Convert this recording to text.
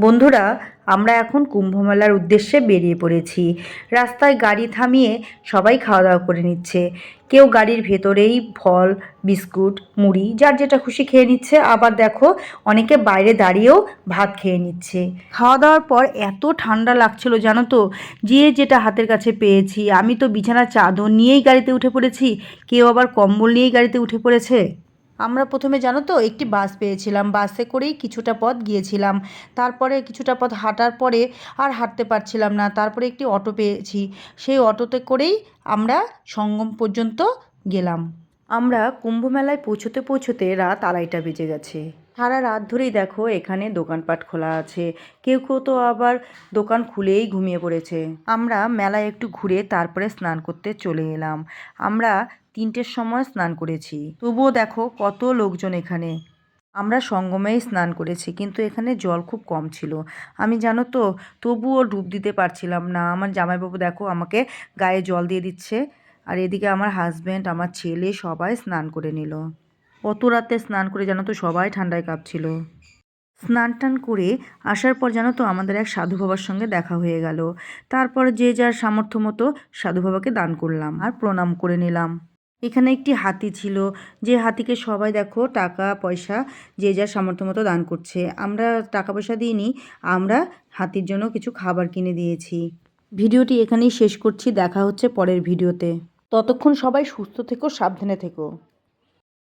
বন্ধুরা, আমরা এখন কুম্ভমেলার উদ্দেশ্যে বেরিয়ে পড়েছি। রাস্তায় গাড়ি থামিয়ে সবাই খাওয়া দাওয়া করে নিচ্ছে। কেউ গাড়ির ভেতরেই ফল, বিস্কুট, মুড়ি, যার যেটা খুশি খেয়ে নিচ্ছে। আবার দেখো, অনেকে বাইরে দাঁড়িয়েও ভাত খেয়ে নিচ্ছে। খাওয়া দাওয়ার পর এত ঠান্ডা লাগছিল, জানো তো? যে যেটা হাতের কাছে পেয়েছি। আমি তো বিছানার চাদর নিয়েই গাড়িতে উঠে পড়েছি। কেউ আবার কম্বল নিয়েই গাড়িতে উঠে পড়েছে? আমরা প্রথমে জানো তো, একটি বাস পেয়েছিলাম। বাসে করেই কিছুটা পথ গিয়েছিলাম। তারপরে কিছুটা পথ হাঁটার পরে আর হাঁটতে পারছিলাম না। তারপরে একটি অটো পেয়েছি। সেই অটোতে করেই আমরা সঙ্গম পর্যন্ত গেলাম। আমরা কুম্ভমেলায় পৌঁছতে পৌঁছতে রাত আড়াইটা বেজে গেছে। সারা রাত ধরেই দেখো, এখানে দোকানপাট খোলা আছে। কেউ কেউ তো আবার দোকান খুলেই ঘুমিয়ে পড়েছে। আমরা মেলায় একটু ঘুরে তারপরে স্নান করতে চলে এলাম। আমরা তিনটের সময় স্নান করেছি। তবুও দেখো কত লোকজন এখানে। আমরা সঙ্গমেই স্নান করেছি, কিন্তু এখানে জল খুব কম ছিল। আমি জানো তো, তবুও ডুব দিতে পারছিলাম না। আমার জামাইবাবু দেখো আমাকে গায়ে জল দিয়ে দিচ্ছে, আর এদিকে আমার হাজব্যান্ড আমার ছেলে সবাই স্নান করে নিল। অত রাতে স্নান করে জানো তো সবাই ঠান্ডায় কাঁপছিল। স্নান টান করে আসার পর জানো তো আমাদের এক সাধু বাবার সঙ্গে দেখা হয়ে গেল। তারপর যে যার সামর্থ্য মতো সাধু বাবাকে দান করলাম আর প্রণাম করে নিলাম। এখানে একটি হাতি ছিল। যে হাতিকে সবাই, দেখো, টাকা, পয়সা, যে যার সামর্থ্য মতো দান করছে। আমরা টাকা পয়সা দিইনি, আমরা হাতির জন্য কিছু খাবার কিনে দিয়েছি। ভিডিওটি এখানেই শেষ করছি। দেখা হচ্ছে পরের ভিডিওতে। ততক্ষণ সবাই সুস্থ থেকো, সাবধানে থেকো।